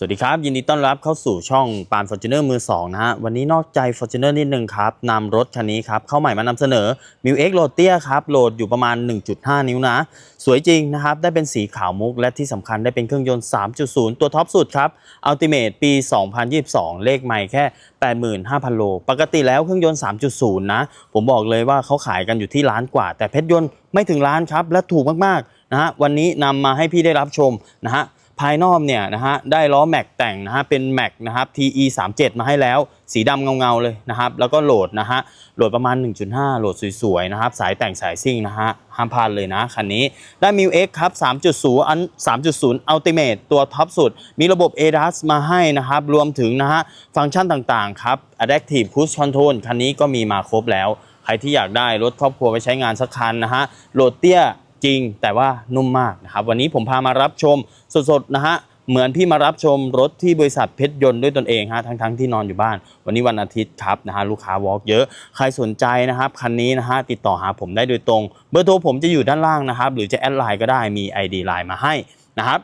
สวัสดีครับ ยินดีต้อนรับเข้าสู่ช่องปานฟอร์จูเนอร์มือ2นะฮะ วันนี้นอกใจฟอร์จูเนอร์นิดนึงครับนำรถคันนี้ครับ เข้าใหม่มานำเสนอ m ิวเอ็กโรเตียครับ โหลดอยู่ประมาณ 1.5 นิ้วนะ สวยจริงนะครับ ได้เป็นสีขาวมุก และที่สำคัญได้เป็นเครื่องยนต์ 3.0 ตัวท็อปสุดครับอัลติเม e ปี 2022 เลขใหม่แค่ 85,000 โล ปกติแล้วเครื่องยนต์ 3.0 นะ ผมบอกเลยว่าเขาขายกันอยู่ที่ล้านกว่า แต่เพชรยนต์ไม่ถึงล้านครับและถูกมากๆนะฮะวันนี้นำมาให้พี่ได้รับชมนะฮะ ภายนอกเนี่ยนะฮะได้ล้อแม็กแต่งนะฮะเป็นแม็กนะครับ TE 3 7มาให้แล้ว สีดำเงาๆเลยนะครับ แล้วก็โหลดนะฮะโหลดประมาณ 1.5 โหลดสวยๆนะครับ สายแต่งสายซิ่งนะฮะห้ามพลาดเลยนะคันนี้ได้ m ิว X ครับ 3.0 อัน 3.0 Ultimate ตัวท็อปสุด มีระบบ ADAS มาให้นะครับ รวมถึงนะฮะฟังก์ชันต่างๆครับ Adaptive Cruise Control คันนี้ก็มีมาครบแล้ว ใครที่อยากได้รถครอบครัวไปใช้งานสักคันนะฮะโหลดเตี้ย จริงแต่ว่านุ่มมากนะครับ วันนี้ผมพามารับชมสดๆนะฮะเหมือนพี่มารับชมรถที่บริษัทเพชรยนต์ด้วยตนเองฮะทั้งๆที่นอนอยู่บ้าน วันนี้วันอาทิตย์ครับนะฮะลูกค้าวอล์กเยอะ ใครสนใจนะครับคันนี้นะฮะติดต่อหาผมได้โดยตรง เบอร์โทรผมจะอยู่ด้านล่างนะครับ หรือจะแอดไลน์ก็ได้มี ID ไลน์มาให้นะครับ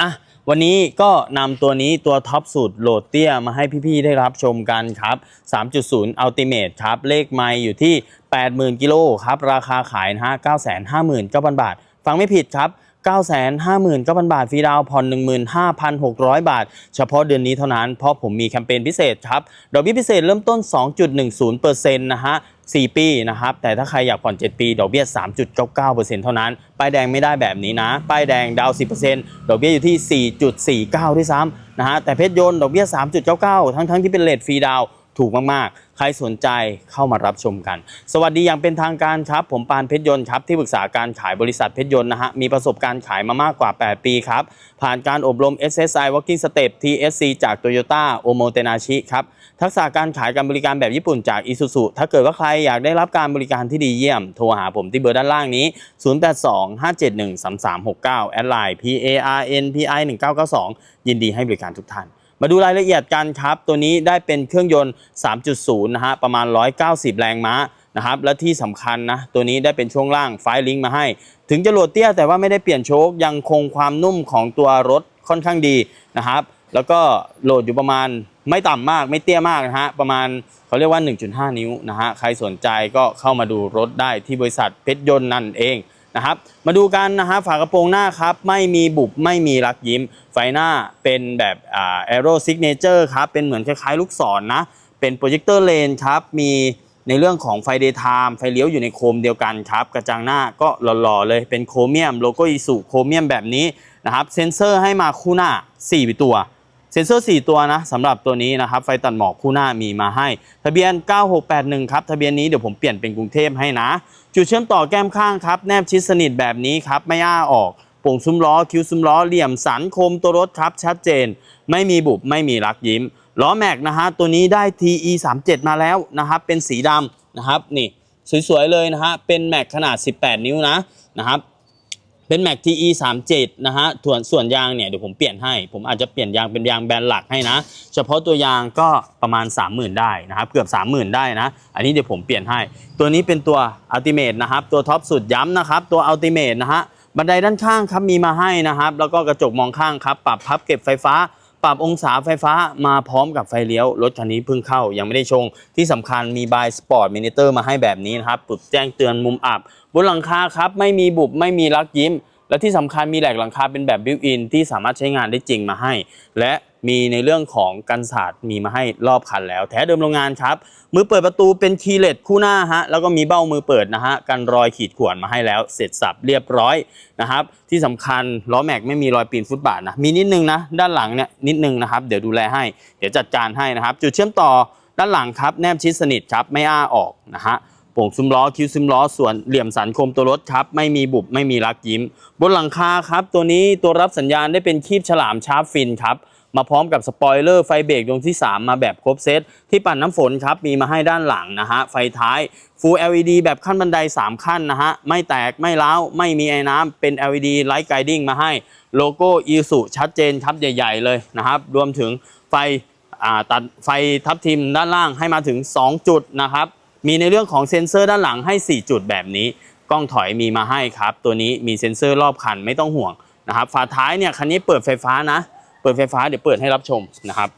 อะ วันนี้ก็นำตัวนี้ตัวท็อปสุดโหลดเตี้ยมาให้พี่ๆได้รับชมกันครับ 3.0 Ultimate ครับ เลขไม่อยู่ที่ 80,000 กิโลครับ ราคาขายนะฮะ959,000 บาท ฟังไม่ผิดครับ959,000 บาทฟรีดาวน์ผ่อน 15,600 บาท เฉพาะเดือนนี้เท่านั้น เพราะผมมีแคมเปญพิเศษครับ ดอกเบี้ยพิเศษเริ่มต้น 2.10%นะฮะ 4 ปีนะครับ แต่ถ้าใครอยากผ่อน 7 ปี ดอกเบี้ย 3.99%เท่านั้น ป้ายแดงไม่ได้แบบนี้นะ ป้ายแดงดาวน์10%ดอกเบี้ยอยู่ที่ 4.49 ด้วยซ้ำนะฮะ แต่เพชรยนต์ดอกเบี้ย 3.99 ทั้งๆที่เป็นเลทฟรีดาว ถูกมากๆ ใครสนใจเข้ามารับชมกัน สวัสดีอย่างเป็นทางการครับ ผมปานเพชรยนต์ครับที่ปรึกษาการขายบริษัทเพชรยนต์นะฮะ มีประสบการณ์ขายมามากกว่า 8 ปีครับ ผ่านการอบรม SSI Working Step TSC จาก Toyota o m o t e n a c h i ครับ ทักษะการขายการบริการแบบญี่ปุ่นจาก Isuzu ถ้าเกิดว่าใครอยากได้รับการบริการที่ดีเยี่ยม โทรหาผมที่เบอร์ด้านล่างนี้ 0825713369 แอดไลน์ PARNPI 1992 ยินดีให้บริการทุกท่าน มาดูรายละเอียดกันครับ ตัวนี้ได้เป็นเครื่องยนต์ 3.0 นะฮะ ประมาณ 190 แรงม้านะครับ และที่สำคัญนะ ตัวนี้ได้เป็นช่วงล่างไฟลิงมาให้ ถึงจะโหลดเตี้ยแต่ว่าไม่ได้เปลี่ยนโชคยังคงความนุ่มของตัวรถค่อนข้างดีนะครับ แล้วก็โหลดอยู่ประมาณไม่ต่ำมากไม่เตี้ยมากนะฮะ ประมาณเขาเรียกว่า 1.5 นิ้วนะฮะ ใครสนใจก็เข้ามาดูรถได้ที่บริษัทเพชรยนต์นั่นเอง นะครับ มาดูกันนะฮะฝากระโปรงหน้าครับ ไม่มีบุบไม่มีรักยิ้ม ไฟหน้าเป็นแบบอ่า Aero Signature ครับ เป็นเหมือนคล้ายๆ ลูกศรนนะ เป็นโปรเจคเตอร์เลนครับ มีในเรื่องของไฟเดย์ไทม์ไฟเลี้ยวอยู่ในโคมเดียวกันครับ กระจังหน้าก็หล่อๆเลยเป็นโครเมียม โลโก้อิสุโครเมียมแบบนี้นะครับ เซ็นเซอร์ให้มาคู่หน้า 4 ตัว เซ็นเซอร์ 4 ตัวนะสำหรับตัวนี้นะครับ ไฟตัดหมอกคู่หน้ามีมาให้ ทะเบียน 9681 ครับทะเบียนนี้เดี๋ยวผมเปลี่ยนเป็นกรุงเทพให้นะ จุดเชื่อมต่อแก้มข้างครับ แนบชิดสนิทแบบนี้ครับ ไม่อ้าออกโป่งซุ้มล้อ คิ้วซุ้มล้อเหลี่ยมสันคมตัวรถครับชัดเจน ไม่มีบุบไม่มีรักยิ้มล้อแม็กนะฮะตัวนี้ได้ TE 3 7มาแล้วนะครับเป็นสีดำนะครับนี่สวยๆเลยนะฮะเป็นแม็กขนาด 18 นิ้วนะนะครับ เป็น Mac TE 37นะฮะส่วนส่วนยางเนี่ยเดี๋ยวผมเปลี่ยนให้ ผมอาจจะเปลี่ยนยางเป็นยางแบรนด์หลักให้นะ เฉพาะตัวยางก็ประมาณ 30,000 ได้นะครับ เกือบ 30,000 ได้นะ อันนี้เดี๋ยวผมเปลี่ยนให้ ตัวนี้เป็นตัว Ultimate นะครับ ตัวท็อปสุดย้ำนะครับ ตัว Ultimate นะฮะ บันไดด้านข้างครับมีมาให้นะครับ แล้วก็กระจกมองข้างครับ ปรับพับเก็บไฟฟ้าปรับองศาไฟฟ้ามาพร้อมกับไฟเลี้ยว รถคันนี้เพิ่งเข้ายังไม่ได้ชง ที่สำคัญมีบายสปอร์ตมินิเตอร์มาให้แบบนี้นะครับปุดแจ้งเตือนมุมอับ บนหลังคาครับไม่มีบุบไม่มีรักยิ้ม และที่สำคัญมีแหลกหลังคาเป็นแบบบิวอินที่สามารถใช้งานได้จริงมาให้ และมีในเรื่องของกันศาสตร์มีมาให้รอบคันแล้ว แท้เดิมโรงงานครับ มือเปิดประตูเป็นคีเลสคู่หน้าฮะแล้วก็มีเบ้ามือเปิดนะฮะกันรอยขีดข่วนมาให้แล้ว เสร็จสับเรียบร้อยนะครับที่สำคัญล้อแม็กไม่มีรอยปีนฟุตบาทนะมีนิดนึงนะด้านหลังเนี่ยนิดนึงนะครับเดี๋ยวดูแลให้ เดี๋ยวจัดการให้นะครับ จุดเชื่อมต่อด้านหลังครับแนบชิดสนิทครับไม่อ้าออกนะฮะ โป่งซุ้มล้อคิ้วซุ้มล้อส่วนเหลี่ยมสันคมตัวรถครับ ไม่มีบุบไม่มีรักยิ้ม บนหลังคาครับ ตัวนี้ตัวรับสัญญาณได้เป็นคีบฉลามชาร์ปฟินครับ มาพร้อมกับสปอยเลอร์ไฟเบรกดวงที่ 3 มาแบบครบเซตที่ปั่นน้ำฝนครับ มีมาให้ด้านหลังนะฮะ ไฟท้าย Full LED แบบขั้นบันได 3 ขั้นนะฮะ ไม่แตกไม่ร้าวไม่มีไอ้น้ำเป็น LED Light Guiding มาให้โลโก้อีสุชัดเจนครับใหญ่ ๆ เลยนะครับรวมถึงไฟตัดไฟทับทิมด้านล่างให้มาถึง 2 จุดนะครับ มีในเรื่องของเซ็นเซอร์ด้านหลังให้ 4 จุดแบบนี้ กล้องถอยมีมาให้ครับ ตัวนี้มีเซ็นเซอร์รอบคันไม่ต้องห่วงนะครับ ฝาท้ายเนี่ยคันนี้เปิดไฟฟ้านะ เปิดไฟฟ้าเดี๋ยวเปิดให้รับชมนะครับ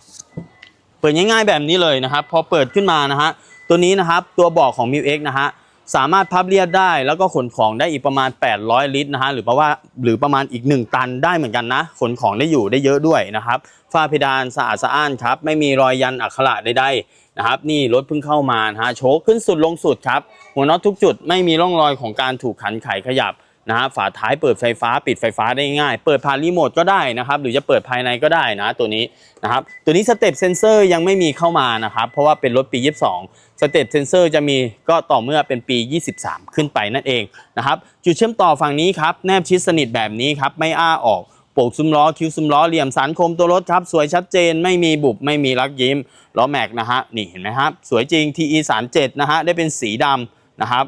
เปิดง่ายๆแบบนี้เลยนะครับ พอเปิดขึ้นมานะฮะ ตัวนี้นะครับตัวบอกของ m ิว X นะฮะ สามารถพับเรียบได้ แล้วก็ขนของได้อีกประมาณ 800 ลิตรนะฮะ หรือเพระว่าหรือประมาณอีก 1 ตันได้เหมือนกันนะ ขนของได้อยู่ได้เยอะด้วยนะครับ ฝ้าเพดานสะอาดสะอ้านครับ ไม่มีรอยยันอักขระใดๆ นะครับนี่รถเพิ่งเข้ามานะฮะโชคขึ้นสุดลงสุดครับหัวน็อตทุกจุดไม่มีร่องรอยของการถูกขันไขขยับนะฮะฝาท้ายเปิดไฟฟ้าปิดไฟฟ้าได้ง่าย เปิดผ่านรีโมทก็ได้นะครับ หรือจะเปิดภายในก็ได้นะตัวนี้นะครับ ตัวนี้สเต็ปเซนเซอร์ยังไม่มีเข้ามานะครับ เพราะว่าเป็นรถปี 22 สเต็ปเซนเซอร์จะมีก็ต่อเมื่อเป็นปี 23 ขึ้นไปนั่นเองนะครับ จุดเชื่อมต่อฝั่งนี้ครับ แนบชิดสนิทแบบนี้ครับ ไม่อ้าออก ปกซุ้มล้อคิ้วซุ้มล้อเหลี่ยมสันคมตัวรถครับ สวยชัดเจนไม่มีบุบไม่มีรักยิ้มล้อแม็กนะฮะนี่เห็นไหมครับสวยจริง TE 3 7นะฮะได้เป็นสีดำนะครับ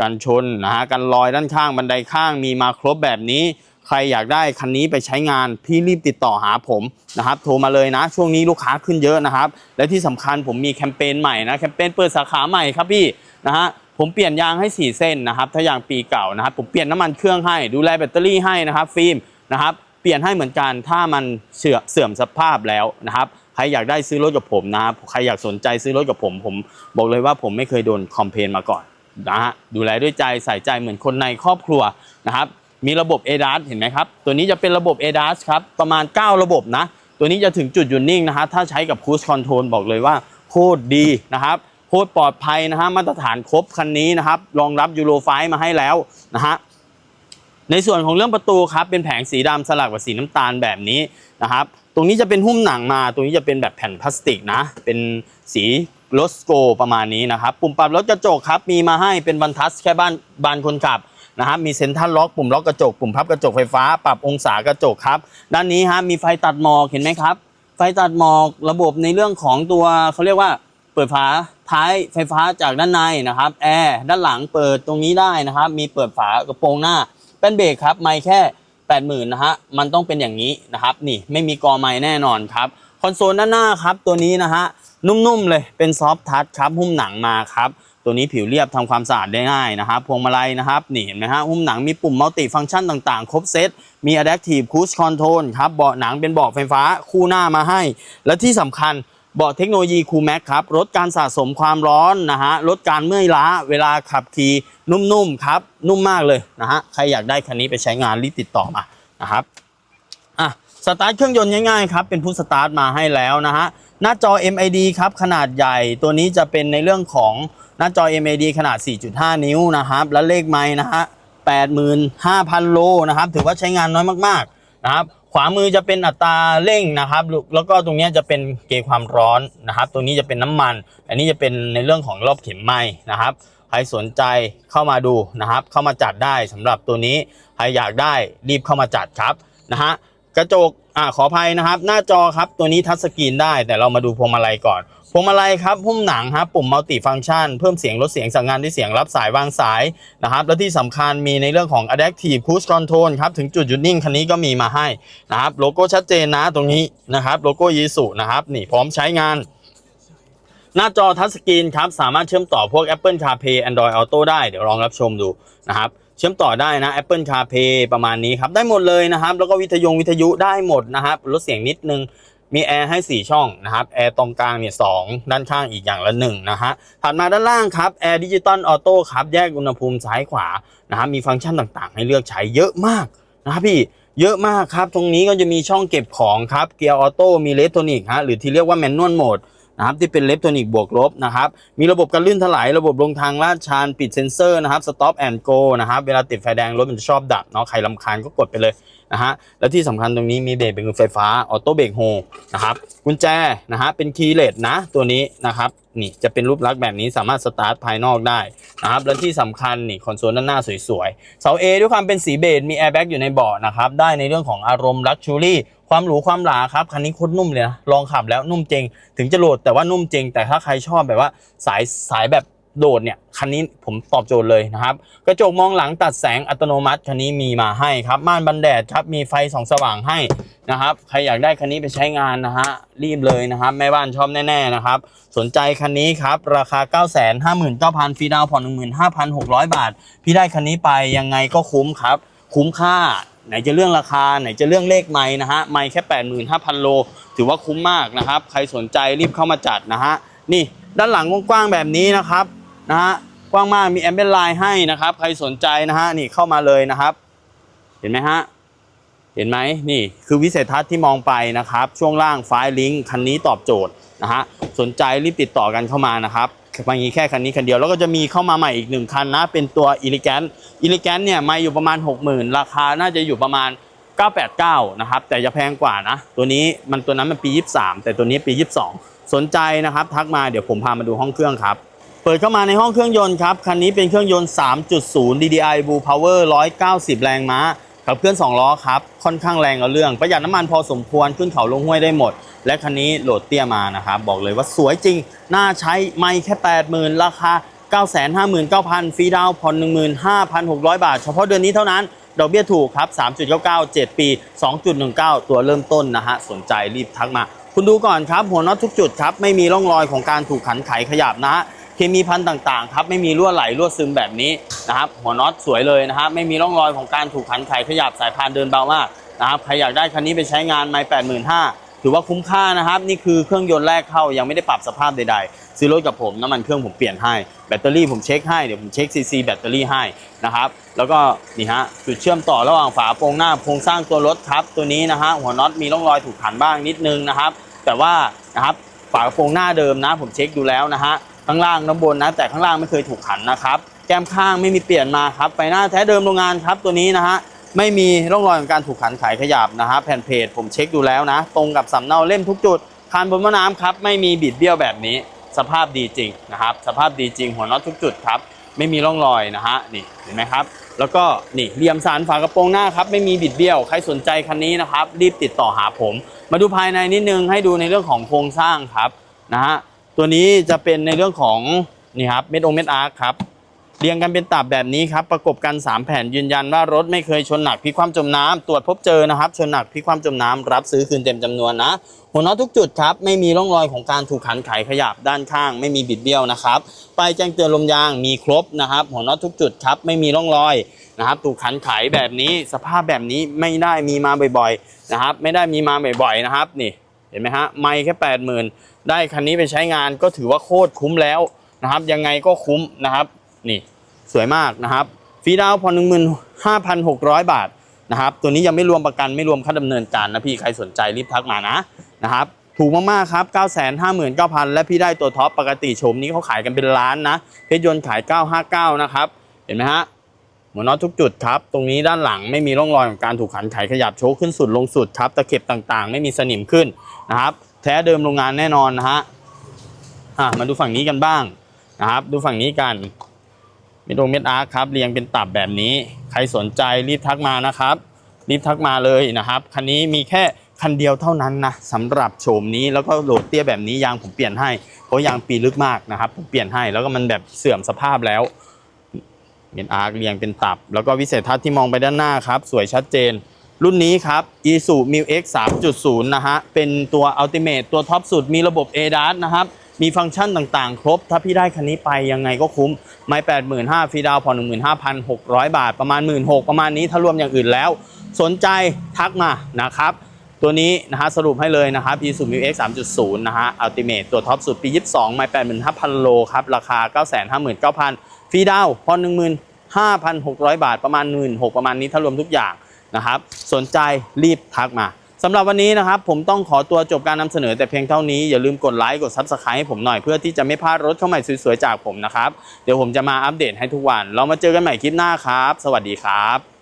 กันชนนะฮะกันรอยด้านข้างบันไดข้างมีมาครบแบบนี้ ใครอยากได้คันนี้ไปใช้งานพี่รีบติดต่อหาผมนะครับโทรมาเลยนะ ช่วงนี้ลูกค้าขึ้นเยอะนะครับ และที่สำคัญผมมีแคมเปญใหม่นะแคมเปญเปิดสาขาใหม่ครับพี่นะฮะผมเปลี่ยนยางให้ 4 เส้นนะครับ ถ้ายางปีเก่านะครับ ผมเปลี่ยนน้ำมันเครื่องให้ดูแลแบตเตอรี่ให้นะครับ ฟิล์มนะครับ เปลี่ยนให้เหมือนกันถ้ามันเสื่อเสื่อมสภาพแล้วนะครับใครอยากได้ซื้อรถกับผมนะครับใครอยากสนใจซื้อรถกับผม ผมบอกเลยว่าผมไม่เคยโดนคอมเพลนมาก่อนนะฮะดูแลด้วยใจใส่ใจเหมือนคนในครอบครัวนะครับมีระบบ ADAS เห็นไหมครับ ตัวนี้จะเป็นระบบ ADAS ครับ ประมาณ 9 ระบบนะ ตัวนี้จะถึงจุดหยุดนิ่งนะฮะถ้าใช้กับ Cruise Control บอกเลยว่าโคตรดีนะครับโคตรปลอดภัยนะฮะมาตรฐานครบคันนี้นะครับ รองรับยูโรไฟมาให้แล้วนะฮะ ในส่วนของเรื่องประตูครับเป็นแผงสีดำสลับกับสีน้ำตาลแบบนี้นะครับ ตรงนี้จะเป็นหุ้มหนังมา ตรงนี้จะเป็นแบบแผ่นพลาสติกนะ เป็นสีโลสโกประมาณนี้นะครับ ปุ่มปรับรถกระจกครับมีมาให้เป็นบรรทัดแค่บ้านบานคนขับนะครับมีเซ็นทรัลล็อกปุ่มล็อกกระจกปุ่มพับกระจกไฟฟ้า ปรับองศากระจกครับด้านนี้ฮะมีไฟตัดหมอกเห็นไหมครับ ไฟตัดหมอกระบบในเรื่องของตัวเขาเรียกว่าเปิดฝาท้ายไฟฟ้าจากด้านในนะครับแอร์ด้านหลังเปิดตรงนี้ได้นะครับ มีเปิดฝากระโปรงหน้า แป้นเบรกครับไม่แค่ 80,000นะฮะมันต้องเป็นอย่างนี้นะครับ นี่ไม่มีกอไม้แน่นอนครับคอนโซลด้านหน้าครับตัวนี้นะฮะนุ่มๆเลยเป็นซอฟท์ทัชครับหุ้มหนังมาครับตัวนี้ผิวเรียบทำความสะอาดได้ง่ายนะครับพวงมาลัยนะครับนี่เห็นไหมฮะหุ้มหนังมีปุ่มมัลติฟังก์ชันต่างๆ ครบเซตมี Adaptive Cruise Control ครับเบาะหนังเป็นเบาะไฟฟ้าคู่หน้ามาให้ และที่สำคัญ เบาะเทคโนโลยีคูแม็กครับลดการสะสมความร้อนนะฮะลดการเมื่อยล้าเวลาขับขี่นุ่มๆครับ นุ่มมากเลยนะฮะใครอยากได้คันนี้ไปใช้งานรีบติดต่อมานะครับอะสตาร์ทเครื่องยนต์ง่ายๆครับเป็นพุทสตาร์ทมาให้แล้วนะฮะหน้าจอ MID ครับขนาดใหญ่ตัวนี้จะเป็นในเรื่องของหน้าจอ MID ขนาด 4.5 นิ้วนะครับและเลขไม้นะฮะ85,000 โลนะครับถือว่าใช้งานน้อยมากๆนะครับ ขวามือจะเป็นอัตราเร่งนะครับ แล้วก็ตรงนี้จะเป็นเกจความร้อนนะครับ ตรงนี้จะเป็นน้ำมัน อันนี้จะเป็นในเรื่องของรอบเข็มไหมนะครับ ใครสนใจเข้ามาดูนะครับ เข้ามาจัดได้สำหรับตัวนี้ ใครอยากได้รีบเข้ามาจัดครับนะฮะ กระจกอ่าขออภัยนะครับ หน้าจอครับ ตัวนี้ทัชสกรีนได้ แต่เรามาดูพวงมาลัยก่อน พวงมาลัยครับหุ้มหนังครับปุ่มมัลติฟัง c t ชันเพิ่มเสียงลดเสียงสั่งงานด้วยเสียงรับสายวางสายนะครับและที่สำคัญมีในเรื่องของ Adaptive Cruise Control ครับถึงจุดหยุดนิ่งคันนี้ก็มีมาให้นะครับโลโก้ชัดเจนนะตรงนี้นะครับโลโก้ยีสุนะครับนี่พร้อมใช้งานหน้าจอทัชสกรีนครับสามารถเชื่อมต่อพวก Apple CarPlay Android Auto ได้เดี๋ยวลองรับชมดูนะครับเชื่อมต่อได้นะ Apple CarPlay ประมาณนี้ครับได้หมดเลยนะครับ แล้วก็วิทยุวิทยุได้หมดนะครับลดเสียงนิดนึง มีแอร์ให้ 4 ช่องนะครับ แอร์ตรงกลางเนี่ยสองด้านข้างอีกอย่างละ1นะฮะ ถัดมาด้านล่างครับ แอร์ดิจิตอลออโต้ครับ แยกอุณหภูมิซ้ายขวา นะครับ มีฟังก์ชันต่างๆ ให้เลือกใช้เยอะมากนะครับพี่ เยอะมากครับ ตรงนี้ก็จะมีช่องเก็บของครับ เกียร์ออโต้ มีเลฟโทนิกฮะ หรือที่เรียกว่าแมนนวลโหมดนะครับที่เป็นเลฟโทนิกบวกลบนะครับ มีระบบการลื่นถลาย ระบบลงทางลาดชันปิดเซ็นเซอร์นะครับ stop and go นะครับ เวลาติดไฟแดงรถมันจะชอบดับเนาะ ใครลำคาญก็กดไปเลย นะฮะแล้วที่สำคัญตรงนี้มีเบรกเป็นไฟฟ้าออโต้เบรกโฮนะครับกุญแจนะฮะเป็นคีย์เลสนะตัวนี้นะครับนี่จะเป็นรูปลักษณ์แบบนี้สามารถสตาร์ทภายนอกได้นะครับและที่สำคัญนี่คอนโซลด้านหน้าสวยๆเสา A ด้วยความเป็นสีเบจมีแอร์แบ็กอยู่ในเบาะนะครับได้ในเรื่องของอารมณ์ลักชูรี่ความหรูความหราครับคันนี้โคตรนุ่มเลยนะลองขับแล้วนุ่มจริง ถึงจะโหลดแต่ว่านุ่มจริง แต่ถ้าใครชอบแบบว่าสายสายแบบ โดดเนี่ยคันนี้ผมตอบโจทย์เลยนะครับ กระจกมองหลังตัดแสงอัตโนมัติคันนี้มีมาให้ครับม่านบันแดดครับมีไฟส่องสว่างให้นะครับใครอยากได้คันนี้ไปใช้งานนะฮะรีบเลยนะครับแม่บ้านชอบแน่ๆนะครับ สนใจคันนี้ครับ ราคา 9 5 9 0 0 0ฟรีดาวน์ผ่อน15,600 บาท พี่ได้คันนี้ไปยังไงก็คุ้มครับ คุ้มค่าไหนจะเรื่องราคาไหนจะเรื่องเลขไม้นะฮะไม้แค่ 85,000 โล ถือว่าคุ้มมากนะครับ ใครสนใจรีบเข้ามาจัดนะฮะนี่ด้านหลังกว้างๆแบบนี้นะครับ นะฮะกว้างมากมีแอมเบลไลน์ให้นะครับ ใครสนใจนะฮะนี่เข้ามาเลยนะครับ เห็นไหมฮะเห็นไหมนี่คือวิสัยทัศน์ที่มองไปนะครับ ช่วงล่างไฟล์ลิงก์คันนี้ตอบโจทย์นะฮะสนใจรีบติดต่อกันเข้ามานะครับมีแค่คันนี้คันเดียวแล้วก็จะมีเข้ามาใหม่อีกหนึ่งคันนะ เป็นตัวอิลิแกนอิลิแกนเนี่ยมาอยู่ประมาณ 60,000 ราคาน่าจะอยู่ประมาณ 989 นะครับ แต่จะแพงกว่านะ ตัวนี้มันตัวนั้นมันปี 23 แต่ตัวนี้ปี 22 สนใจนะครับ ทักมาเดี๋ยวผมพามาดูห้องเครื่องครับ ปิดเข้ามาในห้องเครื่องยนต์ครับ คันนี้เป็นเครื่องยนต์ 3.0 DDI Blue Power 190 แรงม้า ขับเคลื่อน 2 ล้อครับ ค่อนข้างแรงเอาเรื่อง ประหยัดน้ำมันพอสมควร ขึ้นเขาลงห้วยได้หมด และคันนี้โหลดเตี้ยมานะครับ บอกเลยว่าสวยจริง น่าใช้ไม่แค่ 80,000 ราคา 959,000 ฟรีดาวน์ผ่อน15,600 บาท เฉพาะเดือนนี้เท่านั้น ดอกเบี้ยถูกครับ 3.99 7 ปี 2.19 ตัวเริ่มต้นนะฮะ สนใจรีบทักมา คุณดูก่อนครับ หัวน็อตทุกจุดครับ ไม่มีร่องรอยของการถูกขันไขขยับนะ เคมีพันต่างๆครับไม่มีรั่วไหลรั่วซึมแบบนี้นะครับหัวน็อตสวยเลยนะฮะไม่มีร่องรอยของการถูกขันไขขยับสายพานเดินเบามากนะครับใครอยากได้คันนี้ไปใช้งานไม่85,000ถือว่าคุ้มค่านะครับ นี่คือเครื่องยนต์แรกเข้ายังไม่ได้ปรับสภาพใดๆ ซื้อรถกับผมน้ำมันเครื่องผมเปลี่ยนให้แบตเตอรี่ผมเช็คให้เดี๋ยวผมเช็คซีซีแบตเตอรี่ให้นะครับแล้วก็นี่ฮะจุดเชื่อมต่อระหว่างฝาโปรงหน้าโครงสร้างตัวรถครับตัวนี้นะฮะหัวน็อตมีร่องรอยถูกขันบ้างนิดนึงนะครับ แต่ว่านะครับฝาโปรงหน้าเดิมนะ ผมเช็คดูแล้วนะฮะ ข้างล่างน้ำบนนะ แต่ข้างล่างไม่เคยถูกขันนะครับ แก้มข้างไม่มีเปลี่ยนมาครับไฟหน้าแท้เดิมโรงงานครับตัวนี้นะฮะไม่มีร่องรอยของการถูกขันไขขยับนะฮะแผ่นเพจผมเช็คดูแล้วนะ ตรงกับสำเนาเล่มทุกจุดคานบนมะน้ำครับไม่มีบิดเบี้ยวแบบนี้ สภาพดีจริงนะครับ สภาพดีจริงหัวน็อตทุกจุดครับไม่มีร่องรอยนะฮะนี่เห็นไหมครับ แล้วก็นี่เหลี่ยมสารฝากระโปรงหน้าครับไม่มีบิดเบี้ยวใครสนใจคันนี้นะครับ รีบติดต่อหาผม มาดูภายในนิดนึงให้ดูในเรื่องของโครงสร้างครับนะฮะ ตัวนี้จะเป็นในเรื่องของนี่ครับเม็ดองเม็ดอาร์คครับเรียงกันเป็นตับแบบนี้ครับประกบกัน 3 แผ่นยืนยันว่ารถไม่เคยชนหนักพิความจมน้ำตรวจพบเจอนะครับชนหนักพิความจมน้ำรับซื้อคืนเต็มจำนวนนะหัวน็อตทุกจุดครับไม่มีร่องรอยของการถูกขันไขขยับด้านข้าง ไม่มีบิดเบี้ยวนะครับป้ายแจ้งเตือนลมยางมีครบนะครับหัวน็อตทุกจุดครับไม่มีร่องรอยนะครับถูกขันไขแบบนี้สภาพแบบนี้ไม่ได้มีมาบ่อยๆนะครับไม่ได้มีมาบ่อยๆนะครับนี่ เห็นไหมฮะไม่แค่แปดหมื่นได้คันนี้ไปใช้งานก็ถือว่าโคตรคุ้มแล้วนะครับ ยังไงก็คุ้มนะครับ นี่สวยมากนะครับฟรีดาวน์ผ่อหนึ่งหมื่นห้าพันหกร้อยบาทนะครับ ตัวนี้ยังไม่รวมประกันไม่รวมค่าดำเนินการนะพี่ใครสนใจรีบทักมานะนะครับ ถูกมากๆครับ 9 5 9 0 0 0 และพี่ได้ตัวท็อปปกติโฉมนี้เขาขายกันเป็นล้านนะ เพชรยนต์ขาย 959 นะครับ เห็นไหมฮะ หัวน็อตทุกจุดครับ ตรงนี้ด้านหลังไม่มีร่องรอยของการถูกขันไขขยับโชคขึ้นสุดลงสุดครับตะเข็บต่างๆ ไม่มีสนิมขึ้นนะครับ แท้เดิมโรงงานแน่นอนนะฮะอะมาดูฝั่งนี้กันบ้างนะครับ ดูฝั่งนี้กันเม็ดองเม็ดอาร์คครับเรียงเป็นตับแบบนี้ ใครสนใจรีบทักมานะครับ รีบทักมาเลยนะครับคันนี้มีแค่คันเดียวเท่านั้นนะสำหรับโฉมนี้แล้วก็โหลดเตี้ยแบบนี้ยางผมเปลี่ยนให้เพราะยางปีลึกมากนะครับผมเปลี่ยนให้แล้วก็มันแบบเสื่อมสภาพแล้ว เม็ดอาร์คเรียงเป็นตับ แล้วก็วิสัยทัศน์ที่มองไปด้านหน้าครับ สวยชัดเจน รุ่นนี้ครับ i s u m i X 3.0 นะฮะ เป็นตัว Ultimate ตัวท็อปสุดมีระบบ ADAS นะครับ มีฟังก์ชันต่างๆ ครบ ถ้าพี่ได้คันนี้ไปยังไงก็คุ้ม ไม่85,000ฟรีดาวผ่อน15,600 บาท ประมาณ 16,000ประมาณนี้ถ้ารวมอย่างอื่นแล้ว สนใจทักมานะครับตัวนี้นะฮะสรุปให้เลยนะครับ i s u m i X 3.0 นะฮะ Ultimate ตัวท็อปสุดปี 22 ไม่85,000 โลครับ ราคา 959,000 ฟรีดาวน์ผ่อน15,600บาทประมาณ16,000ประมาณนี้ถ้ารวมทุกอย่างนะครับ สนใจรีบทักมาสำหรับวันนี้นะครับ ผมต้องขอตัวจบการนำเสนอแต่เพียงเท่านี้ อย่าลืมกดไลค์กด Subscribe ให้ผมหน่อยเพื่อที่จะไม่พลาดรถเข้าใหม่สวยๆจากผมนะครับ เดี๋ยวผมจะมาอัปเดตให้ทุกวัน เรามาเจอกันใหม่คลิปหน้าครับ สวัสดีครับ